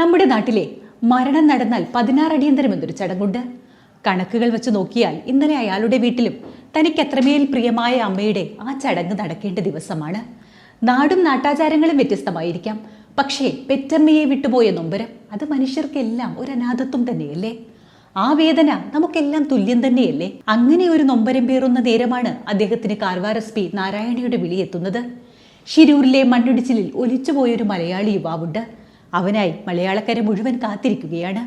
നമ്മുടെ നാട്ടിലെ മരണം നടന്നാൽ പതിനാറ് അടിയന്തരം എന്നൊരു ചടങ്ങുണ്ട്. കണക്കുകൾ വെച്ച് നോക്കിയാൽ ഇന്നലെ അയാളുടെ വീട്ടിലും തനിക്ക് എത്രമേൽ പ്രിയമായ അമ്മയുടെ ആ ചടങ്ങ് നടക്കേണ്ട ദിവസമാണ്. നാടും നാട്ടാചാരങ്ങളും വ്യത്യസ്തമായിരിക്കാം. പക്ഷേ പെറ്റമ്മയെ വിട്ടുപോയ നൊമ്പരം അത് മനുഷ്യർക്കെല്ലാം ഒരു അനാഥത്വം തന്നെയല്ലേ? ആ വേദന നമുക്കെല്ലാം തുല്യം തന്നെയല്ലേ? അങ്ങനെ ഒരു നൊമ്പരം പേറുന്ന നേരമാണ് അദ്ദേഹത്തിന് കാർവാർ എസ് പി നാരായണയുടെ വിളിയെത്തുന്നത് ഷിരൂരിലെ മണ്ണിടിച്ചിലിൽ ഒലിച്ചുപോയൊരു മലയാളി യുവാവുണ്ട്. അവനായി മലയാളക്കര മുഴുവൻ കാത്തിരിക്കുകയാണ്.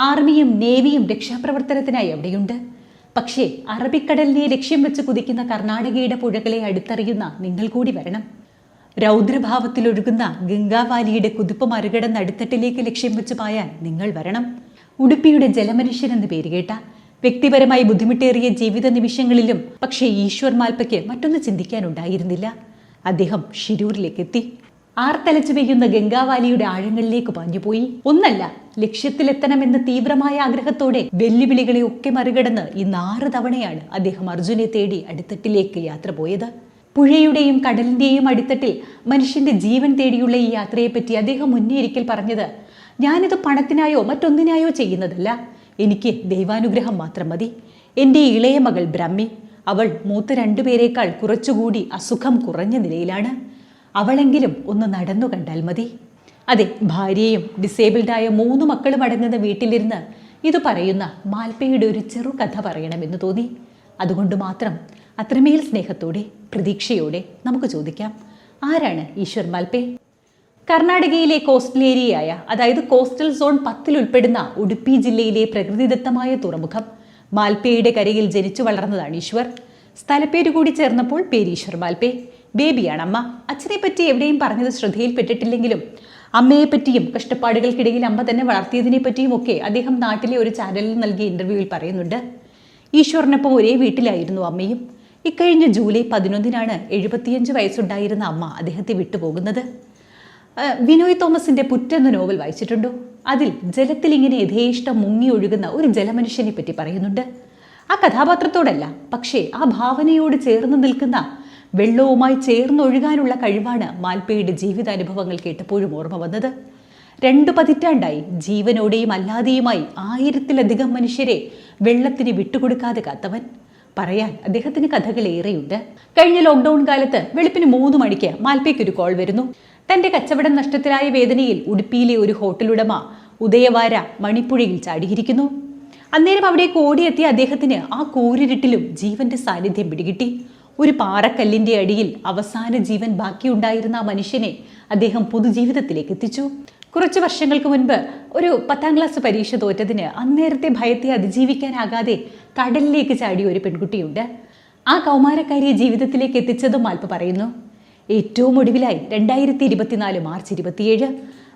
ആർമിയും നേവിയും രക്ഷാപ്രവർത്തനത്തിനായി അവിടെയുണ്ട്. പക്ഷേ അറബിക്കടലിനെ ലക്ഷ്യം വെച്ച് കുതിക്കുന്ന കർണാടകയുടെ പുഴകളെ അടുത്തറിയുന്ന നിങ്ങൾ കൂടി വരണം. രൗദ്രഭാവത്തിലൊഴുകുന്ന ഗംഗാവാലിയുടെ കുതിപ്പ് മറികടന്ന് അടിത്തട്ടിലേക്ക് ലക്ഷ്യം വെച്ച് പായാൻ നിങ്ങൾ വരണം. ഉടുപ്പിയുടെ ജലമനുഷ്യൻ എന്ന് പേരുകേട്ട വ്യക്തിപരമായി ബുദ്ധിമുട്ടേറിയ ജീവിത നിമിഷങ്ങളിലും പക്ഷേ ഈശ്വർ മാൽപ്പയ്ക്ക് മറ്റൊന്ന് ചിന്തിക്കാനുണ്ടായിരുന്നില്ല. അദ്ദേഹം ഷിരൂരിലേക്ക് എത്തി ആർത്തലച്ചു പെയ്യുന്ന ഗംഗാവാലിയുടെ ആഴങ്ങളിലേക്ക് പാഞ്ഞുപോയി. ഒന്നല്ല ലക്ഷ്യത്തിലെത്തണമെന്ന തീവ്രമായ ആഗ്രഹത്തോടെ വെല്ലുവിളികളെ ഒക്കെ മറികടന്ന് ഇന്ന് ആറ് തവണയാണ് അദ്ദേഹം അർജുനെ തേടി അടിത്തട്ടിലേക്ക് യാത്ര പോയത്. പുഴയുടെയും കടലിന്റെയും അടിത്തട്ടിൽ മനുഷ്യന്റെ ജീവൻ തേടിയുള്ള ഈ യാത്രയെപ്പറ്റി അദ്ദേഹം മുന്നേ ഒരിക്കൽ പറഞ്ഞത് ഞാനിത് പണത്തിനായോ മറ്റൊന്നിനായോ ചെയ്യുന്നതല്ല. എനിക്ക് ദൈവാനുഗ്രഹം മാത്രം മതി. എന്റെ ഇളയ മകൾ ബ്രഹ്മി അവൾ മൂത്ത രണ്ടുപേരേക്കാൾ കുറച്ചുകൂടി അസുഖം കുറഞ്ഞ നിലയിലാണ്. അവളെങ്കിലും ഒന്ന് നടന്നു കണ്ടാൽ മതി. അതെ ഭാര്യയും ഡിസേബിൾഡായ മൂന്ന് മക്കളും അടങ്ങുന്ന വീട്ടിലിരുന്ന് ഇത് പറയുന്ന മാൽപ്പയുടെ ഒരു ചെറു കഥ പറയണമെന്ന് തോന്നി. അതുകൊണ്ട് മാത്രം അത്രമേൽ സ്നേഹത്തോടെ പ്രതീക്ഷയോടെ നമുക്ക് ചോദിക്കാം. ആരാണ് ഈശ്വർ മാൽപ്പേ കർണാടകയിലെ കോസ്റ്റൽ ഏരിയയായ അതായത് കോസ്റ്റൽ സോൺ പത്തിൽ ഉൾപ്പെടുന്ന ഉടുപ്പി ജില്ലയിലെ പ്രകൃതിദത്തമായ തുറമുഖം മാൽപ്പയുടെ കരയിൽ ജനിച്ചു വളർന്നതാണ് ഈശ്വർ. സ്ഥലപ്പേര് കൂടി ചേർന്നപ്പോൾ പേര് ഈശ്വർ മാൽപ്പേ ബേബിയാണ് അമ്മ അച്ഛനെ പറ്റി എവിടെയും പറഞ്ഞത് ശ്രദ്ധയിൽപ്പെട്ടിട്ടില്ലെങ്കിലും അമ്മയെ പറ്റിയും കഷ്ടപ്പാടുകൾക്കിടയിൽ അമ്മ തന്നെ വളർത്തിയതിനെ പറ്റിയും ഒക്കെ അദ്ദേഹം നാട്ടിലെ ഒരു ചാനലിൽ നൽകിയ ഇന്റർവ്യൂവിൽ പറയുന്നുണ്ട്. ഈശ്വറിനൊപ്പം ഒരേ വീട്ടിലായിരുന്നു അമ്മയും. ഇക്കഴിഞ്ഞ ജൂലൈ പതിനൊന്നിനാണ് എഴുപത്തിയഞ്ച് വയസ്സുണ്ടായിരുന്ന അമ്മ അദ്ദേഹത്തെ വിട്ടുപോകുന്നത്. വിനോയ് തോമസിന്റെ പുറ്റെന്ന നോവൽ വായിച്ചിട്ടുണ്ടോ? അതിൽ ജലത്തിൽ ഇങ്ങനെ യഥേഷ്ടം മുങ്ങി ഒഴുകുന്ന ഒരു ജലമനുഷ്യനെ പറ്റി പറയുന്നുണ്ട്. ആ കഥാപാത്രത്തോടല്ല പക്ഷേ ആ ഭാവനയോട് ചേർന്ന് നിൽക്കുന്ന വെള്ളവുമായി ചേർന്നൊഴുകാനുള്ള കഴിവാണ് മാൽപ്പയുടെ ജീവിതാനുഭവങ്ങൾ കേട്ടപ്പോഴും ഓർമ്മ വന്നത്. രണ്ടു പതിറ്റാണ്ടായി ജീവനോടെയും അല്ലാതെയുമായി ആയിരത്തിലധികം മനുഷ്യരെ വെള്ളത്തിന് വിട്ടുകൊടുക്കാതെ കാത്തവൻ. പറയാൻ അദ്ദേഹത്തിന് കഥകളേറെയുണ്ട് കഴിഞ്ഞ ലോക്ക്ഡൌൺ കാലത്ത് വെളുപ്പിന് മൂന്ന് മണിക്ക് മാൽപ്പയ്ക്ക് ഒരു കോൾ വരുന്നു. തന്റെ കച്ചവടം നഷ്ടത്തിലായ വേദനയിൽ ഉടുപ്പിയിലെ ഒരു ഹോട്ടലുടമ ഉദയവാര മണിപ്പുഴയിൽ ചാടിയിരിക്കുന്നു. അന്നേരം അവിടേക്ക് ഓടിയെത്തിയ അദ്ദേഹത്തിന് ആ കൂരിരുട്ടിലും ജീവന്റെ സാന്നിധ്യം പിടികിട്ടി. ഒരു പാറക്കല്ലിന്റെ അടിയിൽ അവസാന ജീവൻ ബാക്കിയുണ്ടായിരുന്ന ആ മനുഷ്യനെ അദ്ദേഹം പൊതുജീവിതത്തിലേക്ക് എത്തിച്ചു. കുറച്ച് വർഷങ്ങൾക്ക് മുൻപ് ഒരു പത്താം ക്ലാസ് പരീക്ഷ തോറ്റതിന് അന്നേരത്തെ ഭയത്തെ അതിജീവിക്കാനാകാതെ കടലിലേക്ക് ചാടിയ ഒരു പെൺകുട്ടിയുണ്ട്. ആ കൗമാരക്കാരിയെ ജീവിതത്തിലേക്ക് എത്തിച്ചതും ആൽപ്പ് പറയുന്നു. ഏറ്റവും ഒടുവിലായി രണ്ടായിരത്തി ഇരുപത്തിനാല് മാർച്ച് ഇരുപത്തിയേഴ്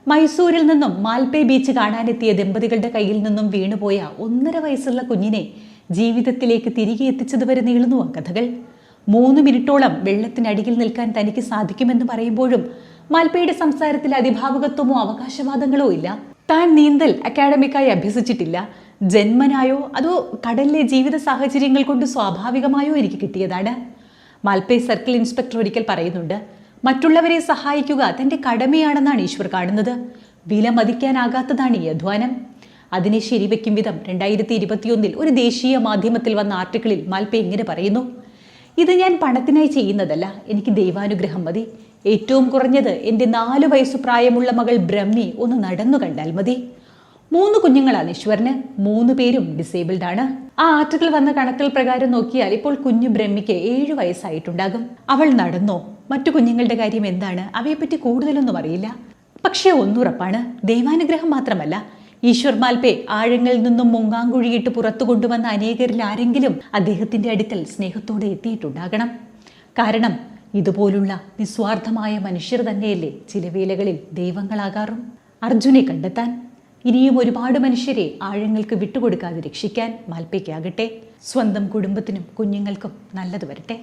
മൈസൂരിൽ നിന്നും മാൽപേ ബീച്ച് കാണാനെത്തിയ ദമ്പതികളുടെ കയ്യിൽ നിന്നും വീണുപോയ ഒന്നര വയസ്സുള്ള കുഞ്ഞിനെ ജീവിതത്തിലേക്ക് തിരികെ എത്തിച്ചതുവരെ നീളുന്നു ആ കഥകൾ. മൂന്ന് മിനിറ്റോളം വെള്ളത്തിനടിയിൽ നിൽക്കാൻ തനിക്ക് സാധിക്കുമെന്ന് പറയുമ്പോഴും മാൽപ്പയുടെ സംസാരത്തിൽ അതിഭാവുകത്വമോ അവകാശവാദങ്ങളോ ഇല്ല. താൻ നീന്തൽ അക്കാഡമിക്കായി അഭ്യസിച്ചിട്ടില്ല. ജന്മനായോ അതോ കടലിലെ ജീവിത സാഹചര്യങ്ങൾ കൊണ്ട് സ്വാഭാവികമായോ എനിക്ക് കിട്ടിയതാണ്. മാൽപ്പേ സർക്കിൾ ഇൻസ്പെക്ടർ ഒരിക്കൽ പറയുന്നുണ്ട് മറ്റുള്ളവരെ സഹായിക്കുക തന്റെ കടമയാണെന്നാണ് ഈശ്വർ കാണുന്നത്. വില മതിക്കാനാകാത്തതാണ് ഈ അധ്വാനം. അതിനെ ശരിവെക്കും വിധം രണ്ടായിരത്തി ഇരുപത്തിയൊന്നിൽ ഒരു ദേശീയ മാധ്യമത്തിൽ വന്ന ആർട്ടിക്കിളിൽ മാൽപ്പേ ഇങ്ങനെ പറയുന്നു ഇത് ഞാൻ പണത്തിനായി ചെയ്യുന്നതല്ല. എനിക്ക് ദൈവാനുഗ്രഹം മതി. ഏറ്റവും കുറഞ്ഞത് എന്റെ നാലു വയസ്സു പ്രായമുള്ള മകൾ ബ്രഹ്മി ഒന്ന് നടന്നു കണ്ടാൽ മതി. മൂന്ന് കുഞ്ഞുങ്ങളാണ് ഈശ്വരന്. മൂന്ന് പേരും ഡിസേബിൾഡ് ആണ്. ആ ആർട്ടിക്കിൾ വന്ന കണക്കുകൾ പ്രകാരം നോക്കിയാൽ ഇപ്പോൾ കുഞ്ഞു ബ്രഹ്മിക്ക് ഏഴ് വയസ്സായിട്ടുണ്ടാകും. അവൾ നടന്നോ? മറ്റു കുഞ്ഞുങ്ങളുടെ കാര്യം എന്താണ്? അവയെപ്പറ്റി കൂടുതലൊന്നും അറിയില്ല. പക്ഷേ ഒന്നുറപ്പാണ്. ദൈവാനുഗ്രഹം മാത്രമല്ല. ഈശ്വർ മാൽപേ ആഴങ്ങളിൽ നിന്നും മുങ്ങാങ്കുഴിയിട്ട് പുറത്തു കൊണ്ടുവന്ന അനേകരിൽ ആരെങ്കിലും അദ്ദേഹത്തിന്റെ അടുക്കൽ സ്നേഹത്തോടെ എത്തിയിട്ടുണ്ടാകണം. കാരണം ഇതുപോലുള്ള നിസ്വാർത്ഥമായ മനുഷ്യർ തന്നെയല്ലേ ചില വേലകളിൽ ദൈവങ്ങളാകാറും. അർജുനെ കണ്ടെത്താൻ ഇനിയും ഒരുപാട് മനുഷ്യരെ ആഴങ്ങൾക്ക് വിട്ടുകൊടുക്കാതെ രക്ഷിക്കാൻ മാൽപ്പയ്ക്കാകട്ടെ സ്വന്തം കുടുംബത്തിനും കുഞ്ഞുങ്ങൾക്കും നല്ലത് വരട്ടെ.